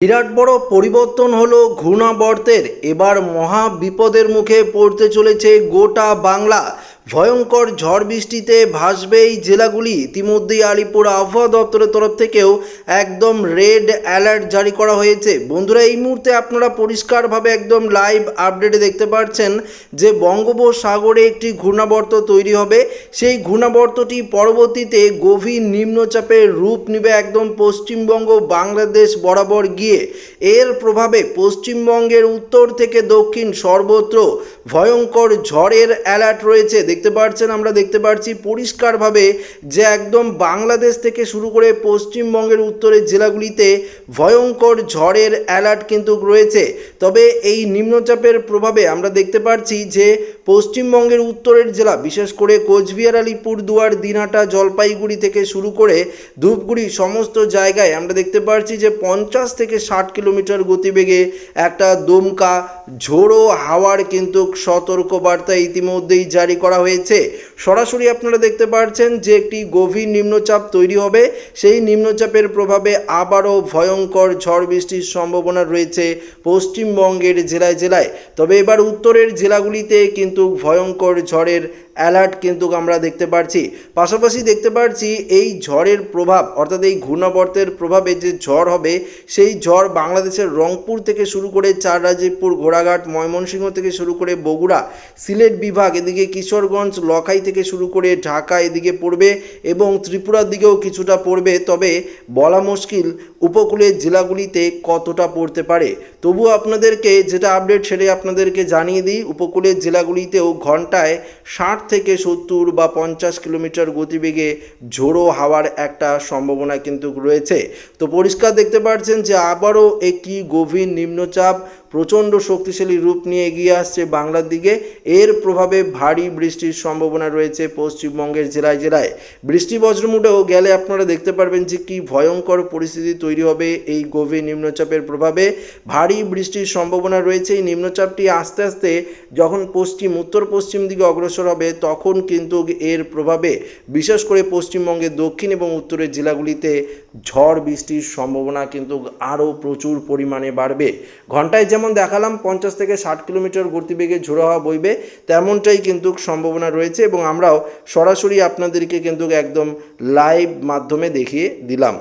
বিরাট বড় পরিবর্তন হলো ঘূর্ণাবর্তের। এবার মহা বিপদের মুখে পড়তে চলেছে গোটা বাংলা। ভয়ঙ্কর ঝড় বৃষ্টিতে ভাসবে এই জেলাগুলি। ইতিমধ্যেই আলিপুর আবহাওয়া দপ্তরের তরফ থেকেও একদম রেড অ্যালার্ট জারি করা হয়েছে। বন্ধুরা, এই মুহূর্তে আপনারা পরিষ্কারভাবে একদম লাইভ আপডেটে দেখতে পাচ্ছেন যে বঙ্গোপসাগরে একটি ঘূর্ণাবর্ত তৈরি হবে। সেই ঘূর্ণাবর্তটি পরবর্তীতে গভীর নিম্নচাপের রূপ নেবে একদম পশ্চিমবঙ্গ বাংলাদেশ বরাবর গিয়ে। এর প্রভাবে পশ্চিমবঙ্গের উত্তর থেকে দক্ষিণ সর্বত্র ভয়ঙ্কর ঝড়ের অ্যালার্ট রয়েছে। দেখতে পাচ্ছেন আমরা দেখতে পাচ্ছি পরিষ্কারভাবে যে একদম বাংলাদেশ থেকে শুরু করে পশ্চিমবঙ্গের উত্তরের জেলাগুলিতে ভয়ঙ্কর ঝড়ের অ্যালার্ট কিন্তু রয়েছে। তবে এই নিম্নচাপের প্রভাবে আমরা দেখতে পাচ্ছি যে পশ্চিমবঙ্গের উত্তরের জেলা, বিশেষ করে কোচবিহার আলিপুরদুয়ার দিনহাটা, জলপাইগুড়ি থেকে শুরু করে ধূপগুড়ি সমস্ত জায়গায় আমরা দেখতে পাচ্ছি যে পঞ্চাশ থেকে ষাট কিলোমিটার গতিবেগে একটা দমকা ঝোড়ো হাওয়ার কিন্তু সতর্কবার্তা ইতিমধ্যেই জারি করা হয়েছে। সরাসরি আপনারা দেখতে পাচ্ছেন যে একটি গভীর নিম্নচাপ তৈরি হবে। সেই নিম্নচাপের প্রভাবে আবারও ভয়ঙ্কর ঝড় বৃষ্টির সম্ভাবনা রয়েছে পশ্চিমবঙ্গের জেলায় জেলায়। তবে এবার উত্তরের জেলাগুলিতে কিন্তু ভয়ঙ্কর ঝড়ের অ্যালার্ট কিন্তু আমরা দেখতে পাচ্ছি পাশাপাশি দেখতে পাচ্ছি এই ঝড়ের প্রভাব, অর্থাৎ এই ঘূর্ণাবর্তের প্রভাবে যে ঝড় হবে, সেই ঝড় বাংলাদেশের রংপুর থেকে শুরু করে চার রাজীবপুর ঘোড়াঘাট, ময়মনসিংহ থেকে শুরু করে বগুড়া, সিলেট বিভাগ, এদিকে কিশোরগঞ্জ লখাই থেকে শুরু করে ঢাকা এদিকে পড়বে এবং ত্রিপুরার দিকেও কিছুটা পড়বে। তবে বলা মুশকিল উপকূলের জেলাগুলিতে কতটা পড়তে পারে? তবু আপনাদেরকে যেটা আপডেট সেটাই আপনাদেরকে জানিয়ে দিই। উপকূলের জেলাগুলিতেও ঘন্টায় ষাট থেকে সত্তর বা পঞ্চাশ কিলোমিটার গতিবেগে ঝোড়ো হাওয়ার একটা সম্ভাবনা কিন্তু রয়েছে। তো পরিষ্কার দেখতে পাচ্ছেন যে আবারও একটি গভীর নিম্নচাপ প্রচণ্ড শক্তিশালী রূপ নিয়ে এগিয়ে আসছে বাংলার দিকে। এর প্রভাবে ভারী বৃষ্টির সম্ভাবনা রয়েছে পশ্চিমবঙ্গের জেলায় জেলায়। বৃষ্টি বজ্রমুটেও গেলে আপনারা দেখতে পারবেন যে কি ভয়ঙ্কর পরিস্থিতি তৈরি হবে এই গভীর নিম্নচাপের প্রভাবে। ভারী বৃষ্টির সম্ভাবনা রয়েছে। এই নিম্নচাপটি আস্তে আস্তে যখন পশ্চিম উত্তর পশ্চিম দিকে অগ্রসর হবে, তখন কিন্তু এর প্রভাবে, বিশেষ করে পশ্চিমবঙ্গের দক্ষিণ এবং উত্তরের জেলাগুলিতে ঝড় বৃষ্টির সম্ভাবনা কিন্তু আরও প্রচুর পরিমাণে বাড়বে। ঘন্টায় যেমন দেখালাম, পঞ্চাশ থেকে ষাট কিলোমিটার গতিবেগে ঝোড়ো হওয়া বইবে, তেমনটাই কিন্তু সম্ভাবনা রয়েছে এবং আমরাও সরাসরি আপনাদেরকে কিন্তু একদম লাইভ মাধ্যমে দেখিয়ে দিলাম।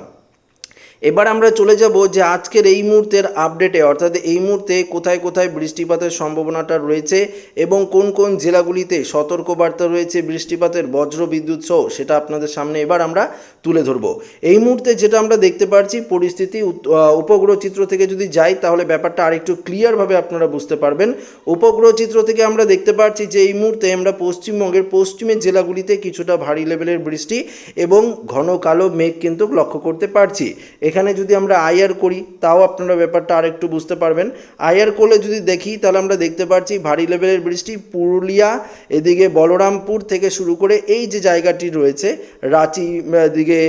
এবার আমরা চলে যাব যে আজকের এই মুহূর্তের আপডেটে অর্থাৎ এই মুহূর্তে কোথায় কোথায় বৃষ্টিপাতের সম্ভাবনাটা রয়েছে এবং কোন কোন জেলাগুলিতে সতর্কবার্তা রয়েছে বৃষ্টিপাতের বজ্র বিদ্যুৎ সহ, সেটা আপনাদের সামনে এবার আমরা তুলে ধরব। এই মুহূর্তে যেটা আমরা দেখতে পাচ্ছি পরিস্থিতি উপগ্রহ চিত্র থেকে যদি যাই, তাহলে ব্যাপারটা আরেকটু ক্লিয়ারভাবে আপনারা বুঝতে পারবেন। উপগ্রহ চিত্র থেকে আমরা দেখতে পাচ্ছি যে এই মুহূর্তে আমরা পশ্চিমবঙ্গের পশ্চিমের জেলাগুলিতে কিছুটা ভারী লেভেলের বৃষ্টি এবং ঘন কালো মেঘ কিন্তু লক্ষ্য করতে পারছি। এখানে যদি আমরা আইআর করি, তাও আপনারা ব্যাপারটা আরেকটু বুঝতে পারবেন। আইআর করলে যদি দেখি, তাহলে আমরা দেখতে পাচ্ছি ভারী লেভেলের বৃষ্টি পুরুলিয়া, এদিকে বলরামপুর থেকে শুরু করে এই যে জায়গাটি রয়েছে, রাঁচি দিকে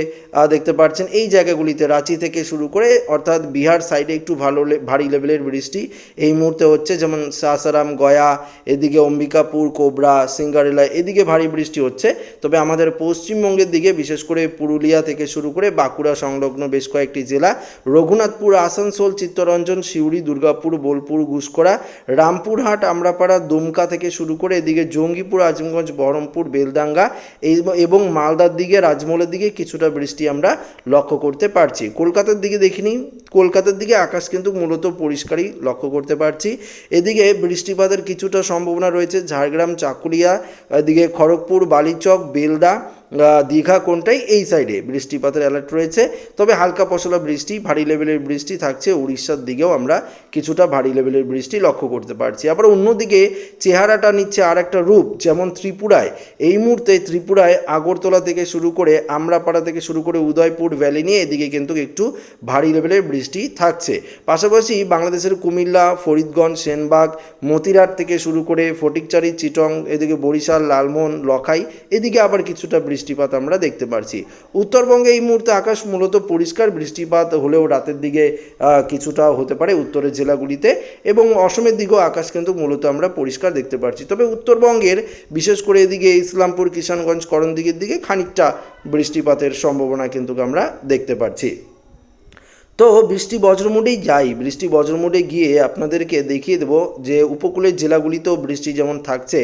দেখতে পাচ্ছেন এই জায়গাগুলিতে রাঁচি থেকে শুরু করে, অর্থাৎ বিহার সাইডে একটু ভালো ভারী লেভেলের বৃষ্টি এই মুহূর্তে হচ্ছে, যেমন সাসারাম, গয়া, এদিকে অম্বিকাপুর, কোবরা, সিঙ্গারেলা, এদিকে ভারী বৃষ্টি হচ্ছে। তবে আমাদের পশ্চিমবঙ্গের দিকে, বিশেষ করে পুরুলিয়া থেকে শুরু করে বাঁকুড়া সংলগ্ন বেশ কয়েকটি জেলা, রঘুনাথপুর, আসানসোল, চিত্তরঞ্জন, সিউড়ি, দুর্গাপুর, বোলপুর ঘুষকরা রামপুরহাট, আমরাপাড়া, দুমকা থেকে শুরু করে এদিকে জঙ্গিপুর, আজিমগঞ্জ, বহরমপুর বেলদাঙ্গা এই- এবং মালদার দিকে, রাজমহলের দিকে কিছুটা বৃষ্টি আমরা লক্ষ্য করতে পারছি। কলকাতার দিকে দেখিনি, কলকাতার দিকে আকাশ কিন্তু মূলত পরিষ্কারই লক্ষ্য করতে পারছি। এদিকে বৃষ্টিপাতের কিছুটা সম্ভাবনা রয়েছে, ঝাড়গ্রাম চাকুলিয়া এদিকে খড়গপুর, বালিচক, বেলদা দীঘা কোনটাই এই সাইডে বৃষ্টিপাতের অ্যালার্ট রয়েছে। তবে হালকা পশলা বৃষ্টি, ভারী লেভেলের বৃষ্টি থাকছে। উড়িষ্যার দিকেও আমরা কিছুটা ভারী লেভেলের বৃষ্টি লক্ষ্য করতে পারছি। আবার অন্যদিকে চেহারাটা নিচ্ছে আর একটা রূপ, যেমন ত্রিপুরায়। এই মুহূর্তে ত্রিপুরায় আগরতলা থেকে শুরু করে আমরাপাড়া থেকে শুরু করে উদয়পুর ভ্যালি নিয়ে এদিকে কিন্তু একটু ভারী লেভেলের বৃষ্টি থাকছে। পাশাপাশি বাংলাদেশের কুমিল্লা, ফরিদগঞ্জ, সেনবাগ, মতিরাট থেকে শুরু করে ফটিকচারি, চিটং, এদিকে বরিশাল, লালমোহন, লখাই, এদিকে আবার কিছুটা বৃষ্টিপাত আমরা দেখতে পারছি। উত্তরবঙ্গে এই মুহূর্তে আকাশ মূলত পরিষ্কার, বৃষ্টিপাত হলেও রাতের দিকে কিছুটা হতে পারে উত্তরের জেলাগুলিতে এবং অসমের দিকেও আকাশ কিন্তু মূলত আমরা পরিষ্কার দেখতে পারছি। তবে উত্তরবঙ্গের, বিশেষ করে এদিকে ইসলামপুর, কিষানগঞ্জ করণদিকের দিকে খানিকটা বৃষ্টিপাতের সম্ভাবনা কিন্তু আমরা দেখতে পাচ্ছি তো বৃষ্টি বজ্রমুডেই যাই। বৃষ্টি বজ্রমুডে গিয়ে আপনাদেরকে দেখিয়ে দেবো যে উপকূলের জেলাগুলিতেও বৃষ্টি যেমন থাকছে,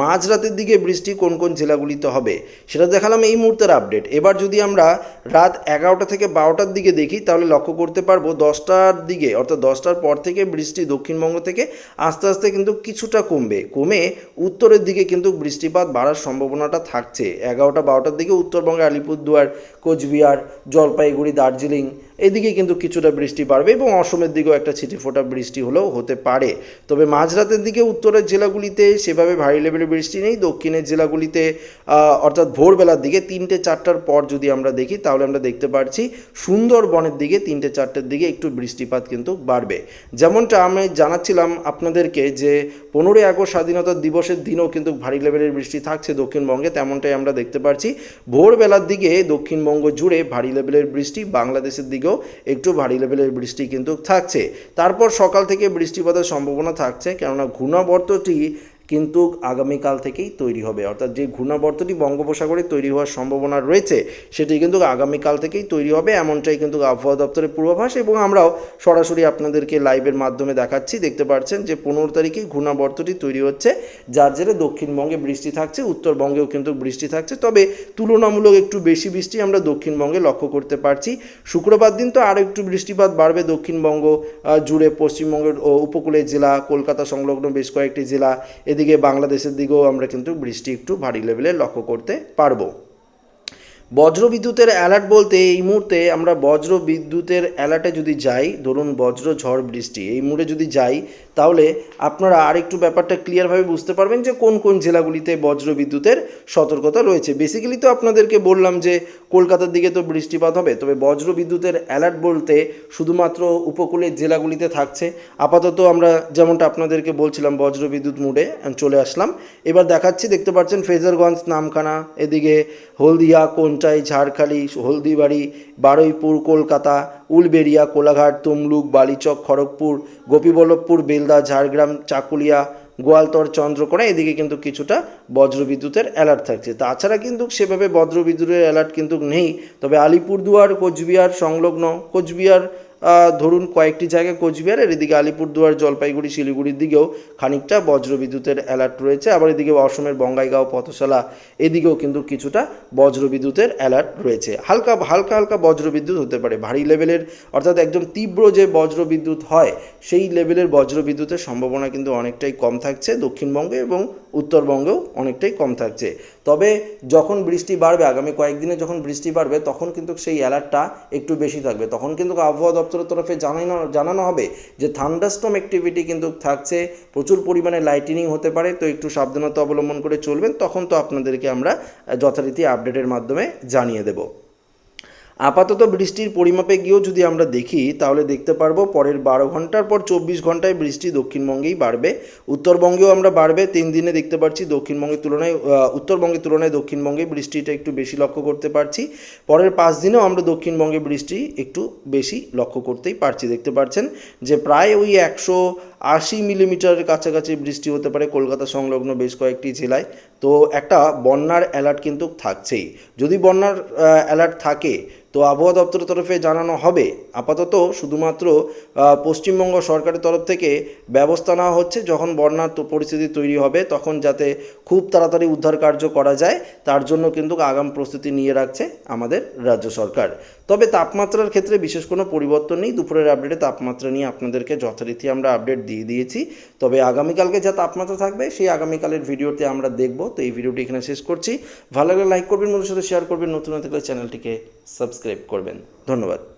মাঝরাতের দিকে বৃষ্টি কোন কোন জেলাগুলিতে হবে সেটা দেখালাম এই মুহূর্তের আপডেট। এবার যদি আমরা রাত এগারোটা থেকে বারোটার দিকে দেখি, তাহলে লক্ষ্য করতে পারব দশটার দিকে, অর্থাৎ দশটার পর থেকে বৃষ্টি দক্ষিণবঙ্গ থেকে আস্তে আস্তে কিন্তু কিছুটা কমবে। কমে উত্তরের দিকে কিন্তু বৃষ্টিপাত বাড়ার সম্ভাবনাটা থাকছে। এগারোটা বারোটার দিকে উত্তরবঙ্গে আলিপুরদুয়ার, কোচবিহার, জলপাইগুড়ি, দার্জিলিং এদিকে কিন্তু কিছুটা বৃষ্টি বাড়বে এবং অসমের দিকেও একটা ছিটে ফোটা বৃষ্টি হলেও হতে পারে। তবে মাঝরাতের দিকে উত্তরের জেলাগুলিতে সেভাবে ভারী লেভেলের বৃষ্টি নেই। দক্ষিণের জেলাগুলিতে অর্থাৎ ভোরবেলার দিকে তিনটে চারটার পর যদি আমরা দেখি, তাহলে আমরা দেখতে পাচ্ছি সুন্দরবনের দিকে তিনটে চারটের দিকে একটু বৃষ্টিপাত কিন্তু বাড়বে। যেমনটা আমি জানাচ্ছিলাম আপনাদেরকে যে, পনেরোই আগস্ট স্বাধীনতা দিবসের দিনও কিন্তু ভারী লেভেলের বৃষ্টি থাকছে দক্ষিণবঙ্গে, তেমনটাই আমরা দেখতে পাচ্ছি ভোরবেলার দিকে দক্ষিণবঙ্গ জুড়ে ভারী লেভেলের বৃষ্টি, বাংলাদেশের দিকেও একটু ভারী লেভেলের বৃষ্টি কিন্তু থাকছে। তারপর সকাল থেকে বৃষ্টিপাতের সম্ভাবনা থাকছে, কেননা ঘূর্ণাবর্তটি কিন্তু আগামীকাল থেকেই তৈরি হবে। অর্থাৎ যে ঘূর্ণাবর্তটি বঙ্গোপসাগরে তৈরি হওয়ার সম্ভাবনা রয়েছে, সেটি কিন্তু আগামীকাল থেকেই তৈরি হবে। এমনটাই কিন্তু আবহাওয়া দপ্তরের পূর্বাভাস এবং আমরাও সরাসরি আপনাদেরকে লাইভের মাধ্যমে দেখাচ্ছি। দেখতে পাচ্ছেন যে পনেরো তারিখে ঘূর্ণাবর্তটি তৈরি হচ্ছে। যার জেরে দক্ষিণবঙ্গে বৃষ্টি থাকছে, উত্তরবঙ্গেও কিন্তু বৃষ্টি থাকছে। তবে তুলনামূলক একটু বেশি বৃষ্টি আমরা দক্ষিণবঙ্গে লক্ষ্য করতে পারছি। শুক্রবার দিন তো আরও একটু বৃষ্টিপাত বাড়বে দক্ষিণবঙ্গ জুড়ে পশ্চিমবঙ্গের উপকূলের জেলা, কলকাতা সংলগ্ন বেশ কয়েকটি জেলা। এদিকে বাংলাদেশের দিকেও আমরা কিন্তু বৃষ্টি একটু ভারী লেভেলে লক্ষ্য করতে পারব। বজ্র বিদ্যুতের অ্যালার্ট বলতে এই মুহূর্তে আমরা বজ্র বিদ্যুতের অ্যালার্টে যদি যাই, ধরুন বজ্র, ঝড়, বৃষ্টি, এই মুহূর্তে যদি যাই তাহলে আপনারা আরেকটু ব্যাপারটা ক্লিয়ারভাবে বুঝতে পারবেন যে কোন কোন জেলাগুলিতে বজ্র বিদ্যুতের সতর্কতা রয়েছে। বেসিক্যালি তো আপনাদেরকে বললাম যে কলকাতার দিকে তো বৃষ্টিপাত হবে, তবে বজ্র বিদ্যুতের অ্যালার্ট বলতে শুধুমাত্র উপকূলের জেলাগুলিতে থাকছে। আপাতত আমরা যেমনটা আপনাদেরকে বলছিলাম বজ্র বিদ্যুৎ মুডে চলে আসলাম। এবার দেখাচ্ছি, দেখতে পাচ্ছেন ফেজারগঞ্জ, নামখানা, এদিকে হলদিয়া, কোনটাই, ঝাড়খালি, হলদিবাড়ি বারুইপুর, কলকাতা, উলবেড়িয়া, কোলাঘাট, তমলুক, বালিচক, খড়গপুর, গোপীবল্লভপুর, বেলদা, ঝাড়গ্রাম, চাকুলিয়া, গোয়ালতর, চন্দ্রকোনা, এদিকে কিন্তু কিছুটা বজ্রবিদ্যুতের অ্যালার্ট থাকছে। তাছাড়া কিন্তু সেভাবে বজ্রবিদ্যুতের অ্যালার্ট কিন্তু নেই। তবে আলিপুরদুয়ার, কোচবিহার সংলগ্ন কোচবিহার ধরুন কয়েকটি জায়গায় কোচবিহার আর এদিকে আলিপুরদুয়ার, জলপাইগুড়ি, শিলিগুড়ির দিকেও খানিকটা বজ্রবিদ্যুতের অ্যালার্ট রয়েছে। আবার এদিকে অসমের বঙ্গাইগাঁও পথশালা এদিকেও কিন্তু কিছুটা বজ্রবিদ্যুতের অ্যালার্ট রয়েছে। হালকা হালকা হালকা বজ্রবিদ্যুৎ হতে পারে, ভারী লেভেলের অর্থাৎ একদম তীব্র যে বজ্রবিদ্যুৎ হয়, সেই লেভেলের বজ্রবিদ্যুতের সম্ভাবনা কিন্তু অনেকটাই কম থাকছে দক্ষিণবঙ্গে এবং উত্তরবঙ্গেও অনেকটাই কম থাকছে। তবে যখন বৃষ্টি বাড়বে, আগামী কয়েকদিনে যখন বৃষ্টি বাড়বে, তখন কিন্তু সেই অ্যালার্টটা একটু বেশি থাকবে। তখন কিন্তু আবহাওয়া দপ্তরের তরফে জানানো জানানো হবে যে থান্ডারস্টম অ্যাক্টিভিটি কিন্তু থাকছে, প্রচুর পরিমাণে লাইটিনিং হতে পারে, তো একটু সাবধানতা অবলম্বন করে চলবেন, তখন তো আপনাদেরকে আমরা যথারীতি আপডেটের মাধ্যমে জানিয়ে দেবো। আপাতত বৃষ্টির পরিমাপে গিয়েও যদি আমরা দেখি, তাহলে দেখতে পারব পরের বারো ঘণ্টার পর চব্বিশ ঘন্টায় বৃষ্টি দক্ষিণবঙ্গেই বাড়বে। উত্তরবঙ্গেও আমরা বাড়বে, তিন দিনে দেখতে পাচ্ছি দক্ষিণবঙ্গের তুলনায় উত্তরবঙ্গের তুলনায় দক্ষিণবঙ্গে বৃষ্টিটা একটু বেশি লক্ষ্য করতে পারছি। পরের পাঁচ দিনেও আমরা দক্ষিণবঙ্গে বৃষ্টি একটু বেশি লক্ষ্য করতেই পারছি। দেখতে পাচ্ছেন যে প্রায় ওই একশো আশি মিলিমিটারের কাছাকাছি বৃষ্টি হতে পারে কলকাতা সংলগ্ন বেশ কয়েকটি জেলায়। তো একটা বন্যার অ্যালার্ট কিন্তু থাকছেই। যদি বন্যার অ্যালার্ট থাকে, তো আবহাওয়া দপ্তরের তরফে জানানো হবে। আপাতত শুধুমাত্র পশ্চিমবঙ্গ সরকারের তরফ থেকে ব্যবস্থা নেওয়া হচ্ছে। যখন বন্যার পরিস্থিতি তৈরি হবে, তখন যাতে খুব তাড়াতাড়ি উদ্ধার কার্য করা যায়, তার জন্য কিন্তু আগাম প্রস্তুতি নিয়ে রাখছে আমাদের রাজ্য সরকার। তবে তাপমাত্রার ক্ষেত্রে বিশেষ কোনো পরিবর্তন নেই। দুপুরের আপডেটে তাপমাত্রা নিয়ে আপনাদেরকে যথারীতি আমরা আপডেট দিয়ে দিয়েছি। তবে আগামীকালকে যা তাপমাত্রা থাকবে, সেই আগামীকালের ভিডিওতে আমরা দেখব। তো এই ভিডিওটি এখানে শেষ করছি। ভালো লাগলে লাইক করবেন বন্ধুর সাথে শেয়ার করবেন। নতুন হতে থাকলে চ্যানেলটিকে সাবস্ক্রাইব করবেন। ধন্যবাদ।